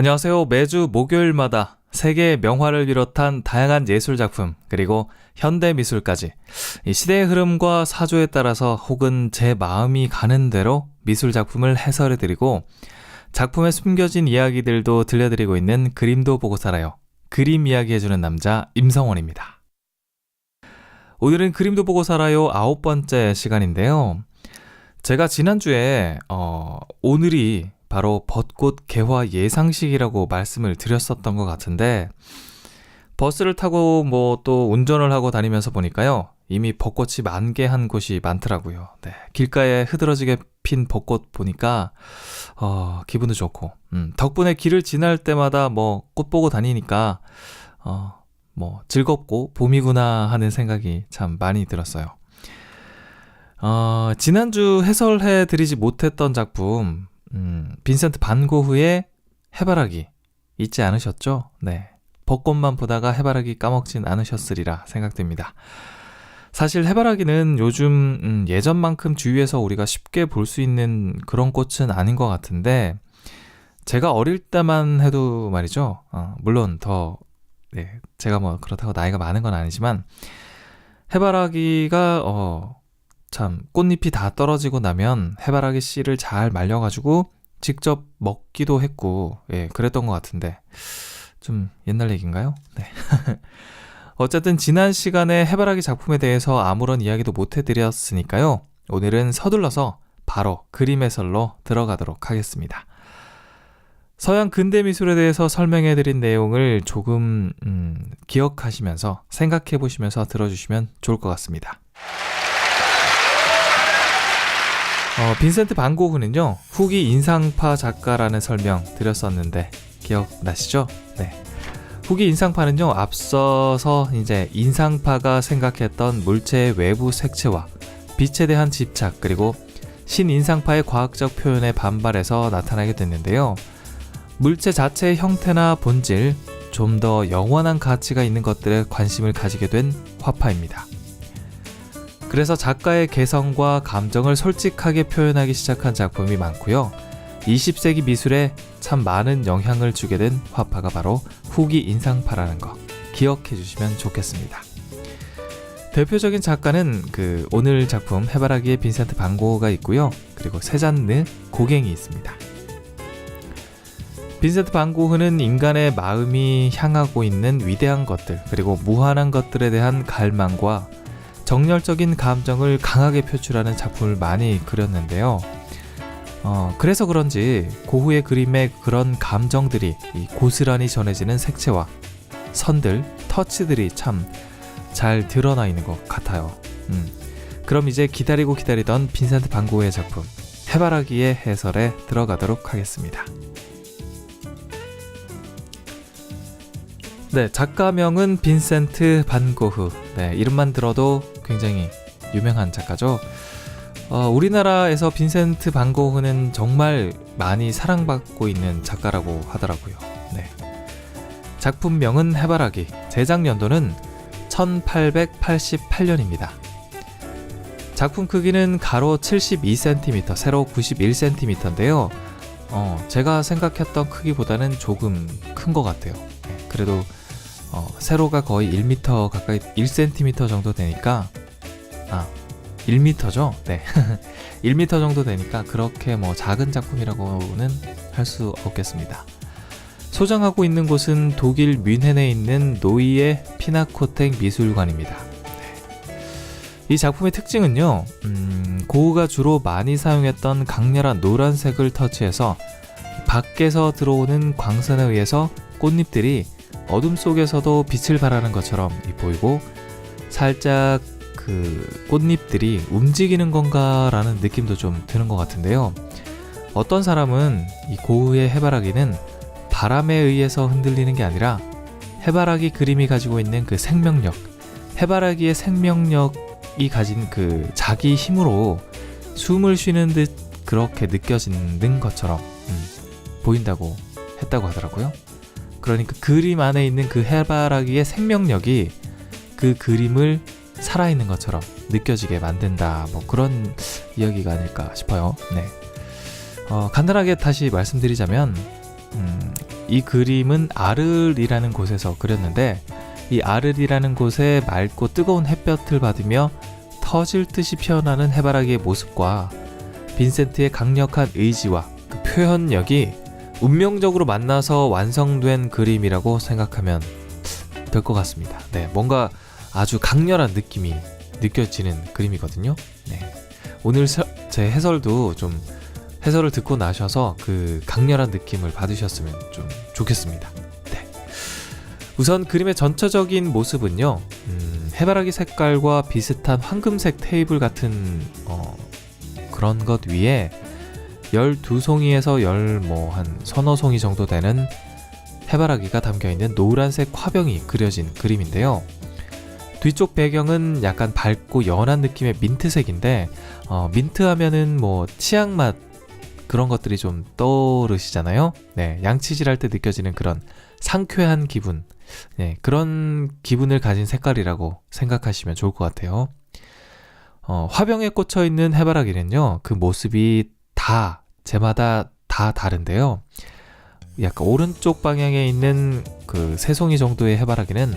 안녕하세요. 매주 목요일마다 세계의 명화를 비롯한 다양한 예술 작품, 그리고 현대 미술까지 이 시대의 흐름과 사조에 따라서 혹은 제 마음이 가는 대로 미술 작품을 해설해 드리고 작품에 숨겨진 이야기들도 들려드리고 있는 그림도 보고 살아요. 그림 이야기 해주는 남자 임성원입니다. 오늘은 그림도 보고 살아요 아홉 번째 시간인데요. 제가 지난주에 어, 오늘이 바로 벚꽃 개화 예상식이라고 말씀을 드렸었던 것 같은데 버스를 타고 뭐 또 운전을 하고 다니면서 보니까요 이미 벚꽃이 만개한 곳이 많더라고요. 네, 길가에 흐드러지게 핀 벚꽃 보니까 어, 기분도 좋고 음, 덕분에 길을 지날 때마다 뭐 꽃 보고 다니니까 어, 뭐 즐겁고 봄이구나 하는 생각이 참 많이 들었어요. 어, 지난주 해설해 드리지 못했던 작품 음, 빈센트 반 고흐의 해바라기 잊지 않으셨죠? 네. 벚꽃만 보다가 해바라기 까먹진 않으셨으리라 생각됩니다. 사실 해바라기는 요즘 음, 예전만큼 주위에서 우리가 쉽게 볼 수 있는 그런 꽃은 아닌 것 같은데 제가 어릴 때만 해도 말이죠. 어, 물론 더 네, 제가 뭐 그렇다고 나이가 많은 건 아니지만 해바라기가 어, 참 꽃잎이 다 떨어지고 나면 해바라기 씨를 잘 말려가지고 직접 먹기도 했고 예 그랬던 것 같은데 좀 옛날 얘기인가요? 네. 어쨌든 지난 시간에 해바라기 작품에 대해서 아무런 이야기도 못 해드렸으니까요. 오늘은 서둘러서 바로 그림 해설로 들어가도록 하겠습니다. 서양 근대 미술에 대해서 설명해 드린 내용을 조금 음, 기억하시면서 생각해 보시면서 들어주시면 좋을 것 같습니다. 어, 빈센트 반 고흐는요 후기 인상파 작가라는 설명 드렸었는데 기억나시죠? 네. 후기 인상파는요 앞서서 이제 인상파가 생각했던 물체의 외부 색채와 빛에 대한 집착 그리고 신인상파의 과학적 표현에 반발해서 나타나게 됐는데요. 물체 자체의 형태나 본질, 좀 더 영원한 가치가 있는 것들에 관심을 가지게 된 화파입니다. 그래서 작가의 개성과 감정을 솔직하게 표현하기 시작한 작품이 많고요. 20세기 미술에 참 많은 영향을 주게 된 화파가 바로 후기 인상파라는 거 기억해 주시면 좋겠습니다. 대표적인 작가는 그 오늘 작품 해바라기의 빈센트 반고가 있고요. 그리고 세잔느 고갱이 있습니다. 빈센트 반고흐는 인간의 마음이 향하고 있는 위대한 것들 그리고 무한한 것들에 대한 갈망과 정열적인 감정을 강하게 표출하는 작품을 많이 그렸는데요. 어, 그래서 그런지 고흐의 그림에 그런 감정들이 고스란히 전해지는 색채와 선들, 터치들이 참 잘 드러나 있는 것 같아요. 음. 그럼 이제 기다리고 기다리던 빈센트 반 고흐의 작품 해바라기의 해설에 들어가도록 하겠습니다. 네, 작가명은 빈센트 반 고흐. 네, 이름만 들어도 굉장히 유명한 작가죠. 어, 우리나라에서 빈센트 반 고흐는 정말 많이 사랑받고 있는 작가라고 하더라고요. 네. 작품명은 해바라기. 제작 연도는 1888년입니다. 작품 크기는 가로 72cm, 세로 91cm인데요. 어, 제가 생각했던 크기보다는 조금 큰 것 같아요. 네, 그래도 어, 세로가 거의 1m 가까이 1cm 정도 되니까 아 1m죠? 네 1m 정도 되니까 그렇게 뭐 작은 작품이라고는 할 수 없겠습니다. 소장하고 있는 곳은 독일 뮌헨에 있는 노이의 피나코텍 미술관입니다. 네. 이 작품의 특징은요, 음, 고흐가 주로 많이 사용했던 강렬한 노란색을 터치해서 밖에서 들어오는 광선에 의해서 꽃잎들이 어둠 속에서도 빛을 발하는 것처럼 보이고 살짝 그 꽃잎들이 움직이는 건가라는 느낌도 좀 드는 것 같은데요. 어떤 사람은 이 고흐의 해바라기는 바람에 의해서 흔들리는 게 아니라 해바라기 그림이 가지고 있는 그 생명력, 해바라기의 생명력이 가진 그 자기 힘으로 숨을 쉬는 듯 그렇게 느껴지는 것처럼 음, 보인다고 했다고 하더라고요. 그러니까 그림 안에 있는 그 해바라기의 생명력이 그 그림을 살아있는 것처럼 느껴지게 만든다. 뭐 그런 이야기가 아닐까 싶어요. 네. 어, 간단하게 다시 말씀드리자면, 음, 이 그림은 아르이라는 곳에서 그렸는데 이 아르이라는 곳에 맑고 뜨거운 햇볕을 받으며 터질 듯이 피어나는 해바라기의 모습과 빈센트의 강력한 의지와 그 표현력이 운명적으로 만나서 완성된 그림이라고 생각하면 될 것 같습니다. 네, 뭔가 아주 강렬한 느낌이 느껴지는 그림이거든요. 네. 오늘 서- 제 해설도 좀 해설을 듣고 나셔서 그 강렬한 느낌을 받으셨으면 좀 좋겠습니다. 네. 우선 그림의 전체적인 모습은요, 음, 해바라기 색깔과 비슷한 황금색 테이블 같은 어, 그런 것 위에 12송이에서 열 뭐 한 서너 송이 정도 되는 해바라기가 담겨 있는 노란색 화병이 그려진 그림인데요. 뒤쪽 배경은 약간 밝고 연한 느낌의 민트색인데 어, 민트 하면은 뭐 치약 맛 그런 것들이 좀 떠오르시잖아요. 네, 양치질 할 때 느껴지는 그런 상쾌한 기분, 네, 그런 기분을 가진 색깔이라고 생각하시면 좋을 것 같아요. 어, 화병에 꽂혀 있는 해바라기는요, 그 모습이 다 제마다 다 다른데요. 약간 오른쪽 방향에 있는 그세 송이 정도의 해바라기는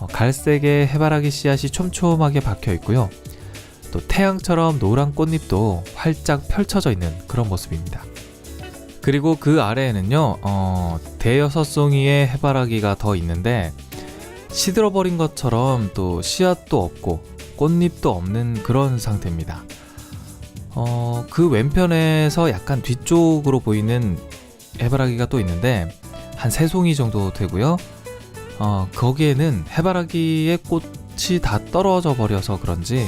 어, 갈색의 해바라기 씨앗이 촘촘하게 박혀 있고요. 또 태양처럼 노란 꽃잎도 활짝 펼쳐져 있는 그런 모습입니다. 그리고 그 아래에는요, 어, 대여섯 송이의 해바라기가 더 있는데 시들어버린 것처럼 또 씨앗도 없고 꽃잎도 없는 그런 상태입니다. 어, 그 왼편에서 약간 뒤쪽으로 보이는 해바라기가 또 있는데 한 세 송이 정도 되고요. 어, 거기에는 해바라기의 꽃이 다 떨어져 버려서 그런지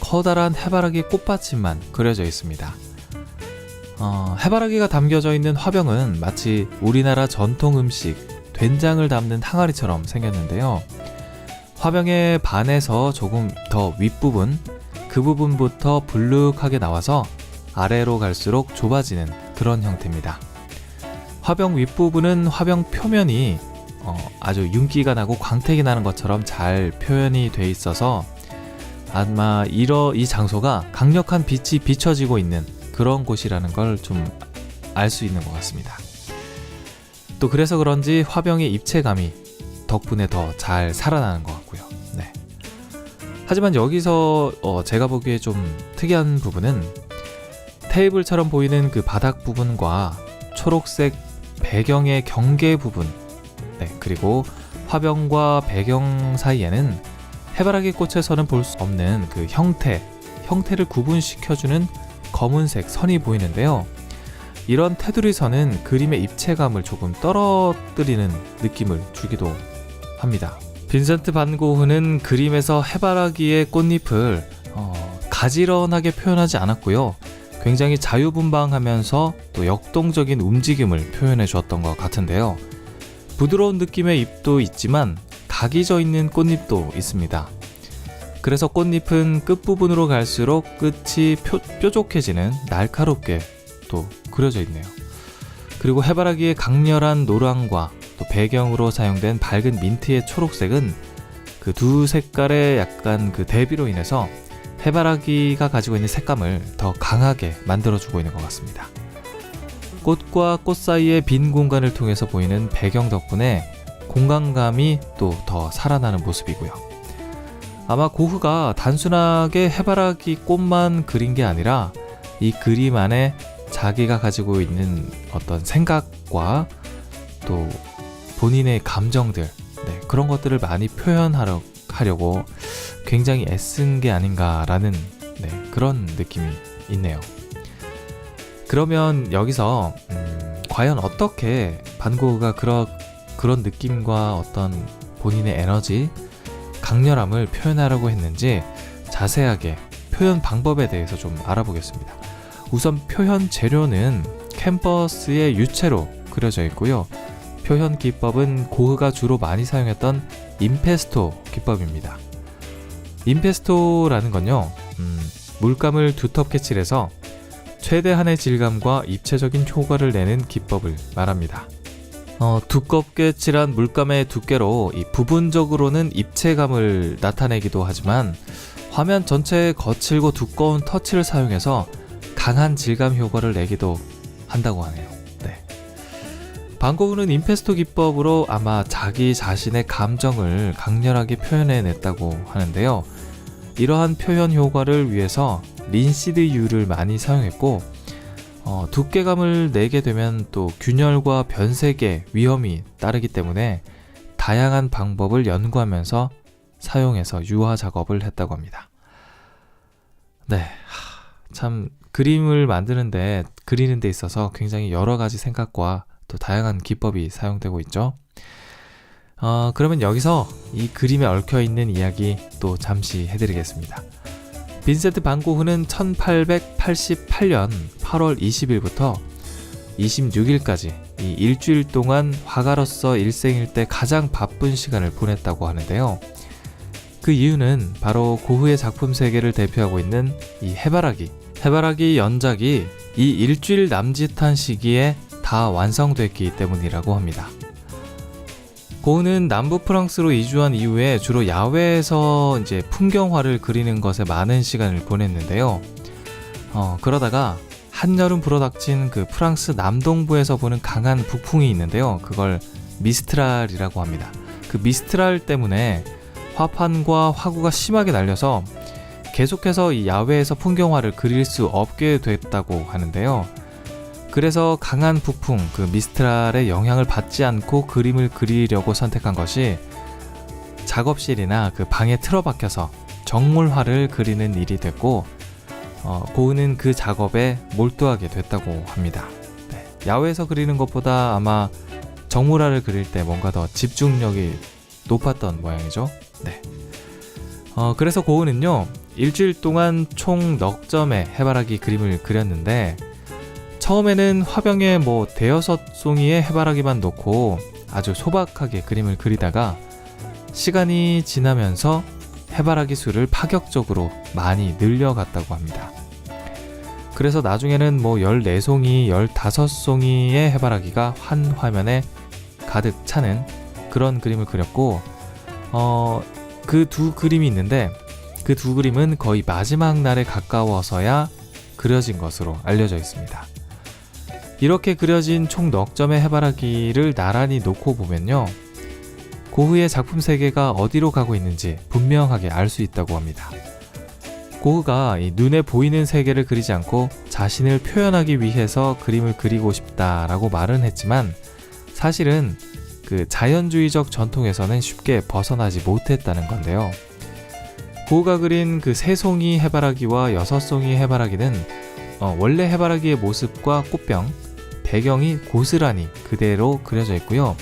커다란 해바라기 꽃받침만 그려져 있습니다. 어, 해바라기가 담겨져 있는 화병은 마치 우리나라 전통 음식 된장을 담는 항아리처럼 생겼는데요. 화병의 반에서 조금 더 윗부분, 그 부분부터 불룩하게 나와서 아래로 갈수록 좁아지는 그런 형태입니다. 화병 윗부분은 화병 표면이 어, 아주 윤기가 나고 광택이 나는 것처럼 잘 표현이 돼 있어서 아마 이러 이 장소가 강력한 빛이 비춰지고 있는 그런 곳이라는 걸 좀 알 수 있는 것 같습니다. 또 그래서 그런지 화병의 입체감이 덕분에 더 잘 살아나는 것. 하지만 여기서 어, 제가 보기에 좀 특이한 부분은 테이블처럼 보이는 그 바닥 부분과 초록색 배경의 경계 부분, 네, 그리고 화병과 배경 사이에는 해바라기 꽃에서는 볼 수 없는 그 형태, 형태를 구분시켜주는 검은색 선이 보이는데요. 이런 테두리 선은 그림의 입체감을 조금 떨어뜨리는 느낌을 주기도 합니다. 빈센트 반 고흐는 그림에서 해바라기의 꽃잎을 어, 가지런하게 표현하지 않았고요. 굉장히 자유분방하면서 또 역동적인 움직임을 표현해 주었던 것 같은데요. 부드러운 느낌의 잎도 있지만 각이 져 있는 꽃잎도 있습니다. 그래서 꽃잎은 끝부분으로 갈수록 끝이 표, 뾰족해지는 날카롭게 또 그려져 있네요. 그리고 해바라기의 강렬한 노랑과 또 배경으로 사용된 밝은 민트의 초록색은 그 두 색깔의 약간 그 대비로 인해서 해바라기가 가지고 있는 색감을 더 강하게 만들어주고 있는 것 같습니다. 꽃과 꽃 사이의 빈 공간을 통해서 보이는 배경 덕분에 공간감이 또 더 살아나는 모습이고요. 아마 고흐가 단순하게 해바라기 꽃만 그린 게 아니라 이 그림 안에 자기가 가지고 있는 어떤 생각과 또 본인의 감정들 네, 그런 것들을 많이 표현하려 하려고 굉장히 애쓴 게 아닌가라는 네, 그런 느낌이 있네요. 그러면 여기서 음, 과연 어떻게 반고흐가 그런 그런 느낌과 어떤 본인의 에너지, 강렬함을 표현하려고 했는지 자세하게 표현 방법에 대해서 좀 알아보겠습니다. 우선 표현 재료는 캔버스의 유채로 그려져 있고요. 표현 기법은 고흐가 주로 많이 사용했던 임페스토 기법입니다. 임페스토라는 건요, 음, 물감을 두텁게 칠해서 최대한의 질감과 입체적인 효과를 내는 기법을 말합니다. 어, 두껍게 칠한 물감의 두께로 이 부분적으로는 입체감을 나타내기도 하지만 화면 전체에 거칠고 두꺼운 터치를 사용해서 강한 질감 효과를 내기도 한다고 하네요. 네. 반고흐는 임페스토 기법으로 아마 자기 자신의 감정을 강렬하게 표현해냈다고 하는데요. 이러한 표현 효과를 위해서 린시드유를 많이 사용했고 어, 두께감을 내게 되면 또 균열과 변색의 위험이 따르기 때문에 다양한 방법을 연구하면서 사용해서 유화 작업을 했다고 합니다. 네, 하, 참 그림을 만드는데 그리는 데 있어서 굉장히 여러 가지 생각과 또 다양한 기법이 사용되고 있죠. 어, 그러면 여기서 이 그림에 얽혀 있는 이야기 또 잠시 해드리겠습니다. 빈센트 반 고흐는 1888년 8월 20일부터 26일까지 이 일주일 동안 화가로서 일생일 때 가장 바쁜 시간을 보냈다고 하는데요. 그 이유는 바로 고흐의 작품 세계를 대표하고 있는 이 해바라기, 해바라기 연작이 이 일주일 남짓한 시기에 다 완성됐기 때문이라고 합니다. 고흐는 남부 프랑스로 이주한 이후에 주로 야외에서 이제 풍경화를 그리는 것에 많은 시간을 보냈는데요. 어, 그러다가 한여름 불어닥친 그 프랑스 남동부에서 보는 강한 북풍이 있는데요. 그걸 미스트랄이라고 합니다. 그 미스트랄 때문에 화판과 화구가 심하게 날려서 계속해서 이 야외에서 풍경화를 그릴 수 없게 됐다고 하는데요. 그래서 강한 북풍, 그 미스트랄의 영향을 받지 않고 그림을 그리려고 선택한 것이 작업실이나 그 방에 틀어박혀서 정물화를 그리는 일이 됐고, 어, 고은은 그 작업에 몰두하게 됐다고 합니다. 네, 야외에서 그리는 것보다 아마 정물화를 그릴 때 뭔가 더 집중력이 높았던 모양이죠. 네. 어, 그래서 고은은요, 일주일 동안 총 넉 점의 해바라기 그림을 그렸는데, 처음에는 화병에 뭐 대여섯 송이의 해바라기만 놓고 아주 소박하게 그림을 그리다가 시간이 지나면서 해바라기 수를 파격적으로 많이 늘려갔다고 합니다. 그래서 나중에는 뭐 14송이, 15송이의 해바라기가 한 화면에 가득 차는 그런 그림을 그렸고, 어, 그 두 그림이 있는데 그 두 그림은 거의 마지막 날에 가까워서야 그려진 것으로 알려져 있습니다. 이렇게 그려진 총 넉 점의 해바라기를 나란히 놓고 보면요. 고흐의 작품 세계가 어디로 가고 있는지 분명하게 알 수 있다고 합니다. 고흐가 이 눈에 보이는 세계를 그리지 않고 자신을 표현하기 위해서 그림을 그리고 싶다라고 말은 했지만 사실은 그 자연주의적 전통에서는 쉽게 벗어나지 못했다는 건데요. 고흐가 그린 그 세 송이 해바라기와 여섯 송이 해바라기는 어, 원래 해바라기의 모습과 꽃병, 배경이 고스란히 그대로 그려져 있고요.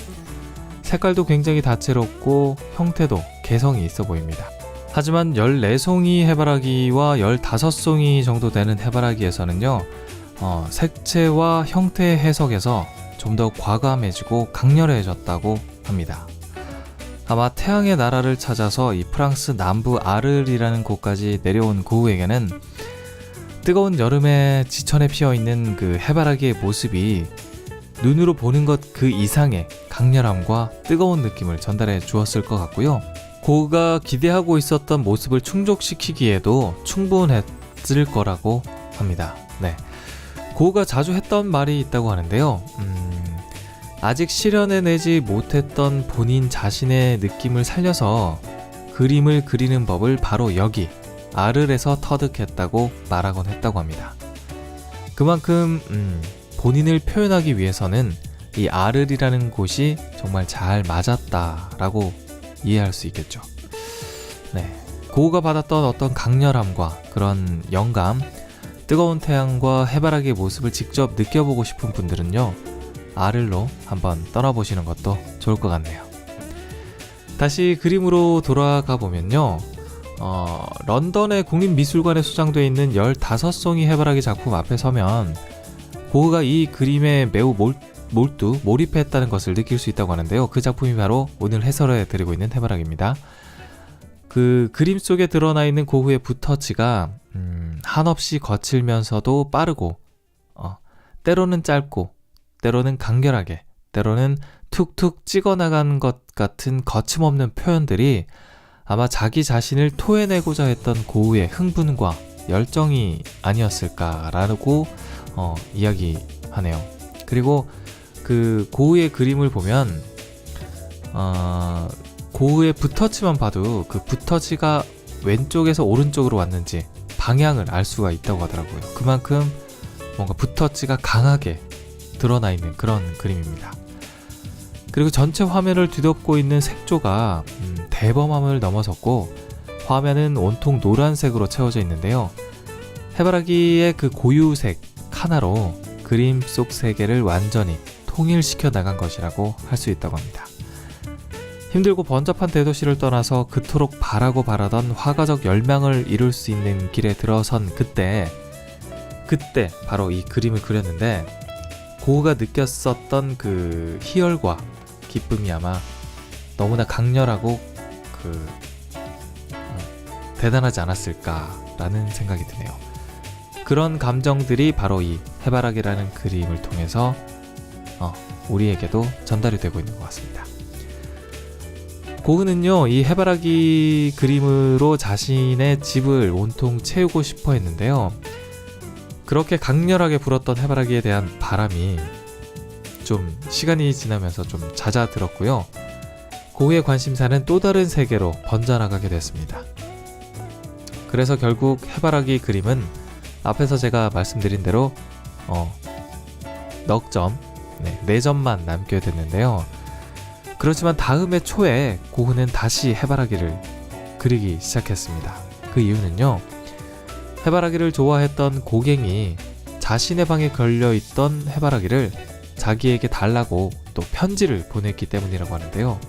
색깔도 굉장히 다채롭고 형태도 개성이 있어 보입니다. 하지만 14송이 해바라기와 15송이 정도 되는 해바라기에서는요, 어, 색채와 형태 해석에서 좀 더 과감해지고 강렬해졌다고 합니다. 아마 태양의 나라를 찾아서 이 프랑스 남부 아르이라는 곳까지 내려온 고흐에게는 뜨거운 여름에 지천에 피어 있는 그 해바라기의 모습이 눈으로 보는 것 그 이상의 강렬함과 뜨거운 느낌을 전달해 주었을 것 같고요. 고흐가 기대하고 있었던 모습을 충족시키기에도 충분했을 거라고 합니다. 네. 고흐가 자주 했던 말이 있다고 하는데요. 음, 아직 실현해내지 못했던 본인 자신의 느낌을 살려서 그림을 그리는 법을 바로 여기 아르에서 터득했다고 말하곤 했다고 합니다. 그만큼 음, 본인을 표현하기 위해서는 이 아르이라는 곳이 정말 잘 맞았다라고 이해할 수 있겠죠. 네. 고우가 받았던 어떤 강렬함과 그런 영감, 뜨거운 태양과 해바라기의 모습을 직접 느껴보고 싶은 분들은요, 아를로 한번 떠나보시는 것도 좋을 것 같네요. 다시 그림으로 돌아가 보면요, 어, 런던의 국립미술관에 수장되어 있는 15송이 해바라기 작품 앞에 서면 고흐가 이 그림에 매우 몰, 몰두 몰입했다는 것을 느낄 수 있다고 하는데요. 그 작품이 바로 오늘 해설해 드리고 있는 해바라기입니다. 그 그림 속에 드러나 있는 고흐의 붓터치가 음, 한없이 거칠면서도 빠르고 어, 때로는 짧고 때로는 간결하게 때로는 툭툭 찍어나간 것 같은 거침없는 표현들이 아마 자기 자신을 토해내고자 했던 고우의 흥분과 열정이 아니었을까라고 어, 이야기하네요. 그리고 그 고흐의 그림을 보면 어, 고흐의 붓터치만 봐도 그 붓터치가 왼쪽에서 오른쪽으로 왔는지 방향을 알 수가 있다고 하더라고요. 그만큼 뭔가 붓터치가 강하게 드러나 있는 그런 그림입니다. 그리고 전체 화면을 뒤덮고 있는 색조가 음, 대범함을 넘어섰고 화면은 온통 노란색으로 채워져 있는데요. 해바라기의 그 고유색 하나로 그림 속 세계를 완전히 통일시켜 나간 것이라고 할 수 있다고 합니다. 힘들고 번잡한 대도시를 떠나서 그토록 바라고 바라던 화가적 열망을 이룰 수 있는 길에 들어선 그때 그때 바로 이 그림을 그렸는데 고흐가 느꼈었던 그 희열과 기쁨이 아마 너무나 강렬하고 그 음, 대단하지 않았을까라는 생각이 드네요. 그런 감정들이 바로 이 해바라기라는 그림을 통해서 어, 우리에게도 전달이 되고 있는 것 같습니다. 고흐는요, 이 해바라기 그림으로 자신의 집을 온통 채우고 싶어 했는데요. 그렇게 강렬하게 불었던 해바라기에 대한 바람이 좀 시간이 지나면서 좀 잦아들었고요. 고흐의 관심사는 또 다른 세계로 번져나가게 됐습니다. 그래서 결국 해바라기 그림은 앞에서 제가 말씀드린 대로 어, 넉 점, 네, 4점만 남게 됐는데요. 그렇지만 다음해 초에 고흐는 다시 해바라기를 그리기 시작했습니다. 그 이유는요. 해바라기를 좋아했던 고갱이 자신의 방에 걸려 있던 해바라기를 자기에게 달라고 또 편지를 보냈기 때문이라고 하는데요.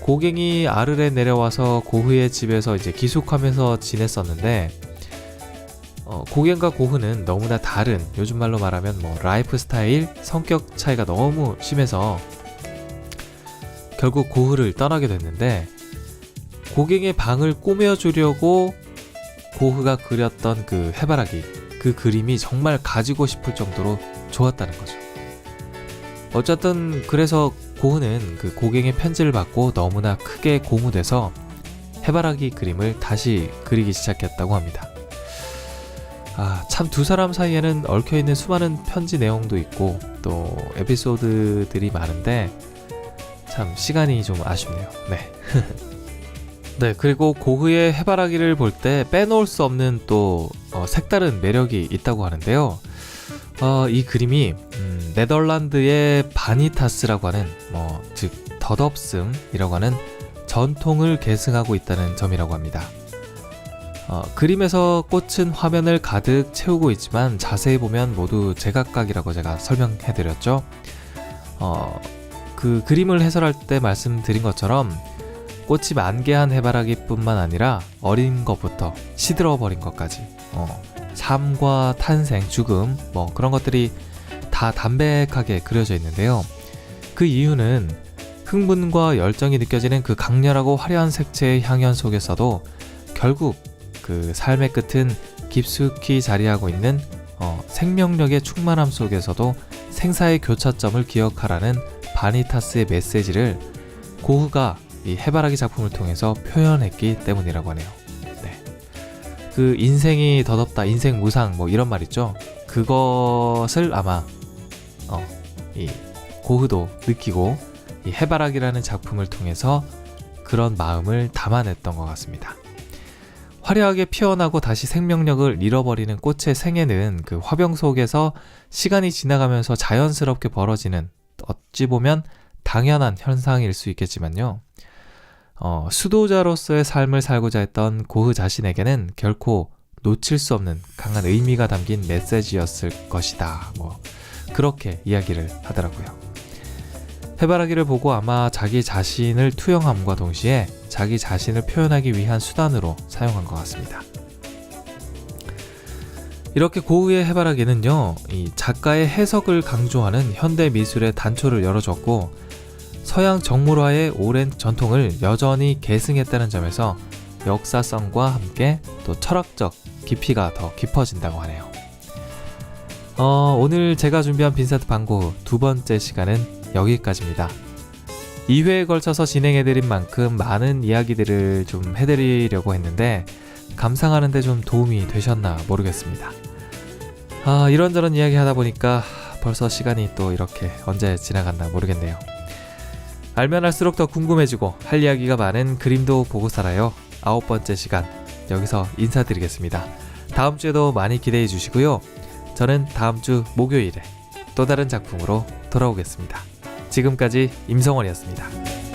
고갱이 아르레 내려와서 고흐의 집에서 이제 기숙하면서 지냈었는데 어, 고갱과 고흐는 너무나 다른 요즘 말로 말하면 뭐 라이프 스타일, 성격 차이가 너무 심해서 결국 고흐를 떠나게 됐는데 고갱의 방을 꾸며주려고 고흐가 그렸던 그 해바라기 그 그림이 정말 가지고 싶을 정도로 좋았다는 거죠. 어쨌든 그래서 고흐는 그 고갱의 편지를 받고 너무나 크게 고무돼서 해바라기 그림을 다시 그리기 시작했다고 합니다. 아, 참 두 사람 사이에는 얽혀 있는 수많은 편지 내용도 있고 또 에피소드들이 많은데 참 시간이 좀 아쉽네요. 네. 네, 그리고 고흐의 해바라기를 볼 때 빼놓을 수 없는 또 어, 색다른 매력이 있다고 하는데요. 어, 이 그림이 음, 네덜란드의 바니타스라고 하는 뭐 즉 덧없음이라고 하는 전통을 계승하고 있다는 점이라고 합니다. 어, 그림에서 꽃은 화면을 가득 채우고 있지만 자세히 보면 모두 제각각이라고 제가 설명해드렸죠. 어, 그 그림을 해설할 때 말씀드린 것처럼 꽃이 만개한 해바라기뿐만 아니라 어린 것부터 시들어 버린 것까지 어, 삶과 탄생, 죽음 뭐 그런 것들이 다 담백하게 그려져 있는데요. 그 이유는 흥분과 열정이 느껴지는 그 강렬하고 화려한 색채의 향연 속에서도 결국 그 삶의 끝은 깊숙이 자리하고 있는 어, 생명력의 충만함 속에서도 생사의 교차점을 기억하라는 바니타스의 메시지를 고흐가 이 해바라기 작품을 통해서 표현했기 때문이라고 하네요. 네. 그 인생이 더덥다, 인생 무상 뭐 이런 말 있죠. 그것을 아마 어, 이 고흐도 느끼고 이 해바라기라는 작품을 통해서 그런 마음을 담아냈던 것 같습니다. 화려하게 피어나고 다시 생명력을 잃어버리는 꽃의 생애는 그 화병 속에서 시간이 지나가면서 자연스럽게 벌어지는 어찌 보면 당연한 현상일 수 있겠지만요. 어, 수도자로서의 삶을 살고자 했던 고흐 자신에게는 결코 놓칠 수 없는 강한 의미가 담긴 메시지였을 것이다. 뭐, 그렇게 이야기를 하더라고요. 해바라기를 보고 아마 자기 자신을 투영함과 동시에 자기 자신을 표현하기 위한 수단으로 사용한 것 같습니다. 이렇게 고흐의 해바라기는요, 이 작가의 해석을 강조하는 현대 미술의 단초를 열어줬고, 서양 정물화의 오랜 전통을 여전히 계승했다는 점에서 역사성과 함께 또 철학적 깊이가 더 깊어진다고 하네요. 어, 오늘 제가 준비한 빈센트 방고 두 번째 시간은 여기까지입니다. 2회에 걸쳐서 진행해드린 만큼 많은 이야기들을 좀 해드리려고 했는데 감상하는데 좀 도움이 되셨나 모르겠습니다. 아, 이런저런 이야기 하다 보니까 벌써 시간이 또 이렇게 언제 지나갔나 모르겠네요. 알면 할수록 더 궁금해지고 할 이야기가 많은 그림도 보고 살아요. 아홉 번째 시간 여기서 인사드리겠습니다. 다음 주에도 많이 기대해 주시고요. 저는 다음 주 목요일에 또 다른 작품으로 돌아오겠습니다. 지금까지 임성원이었습니다.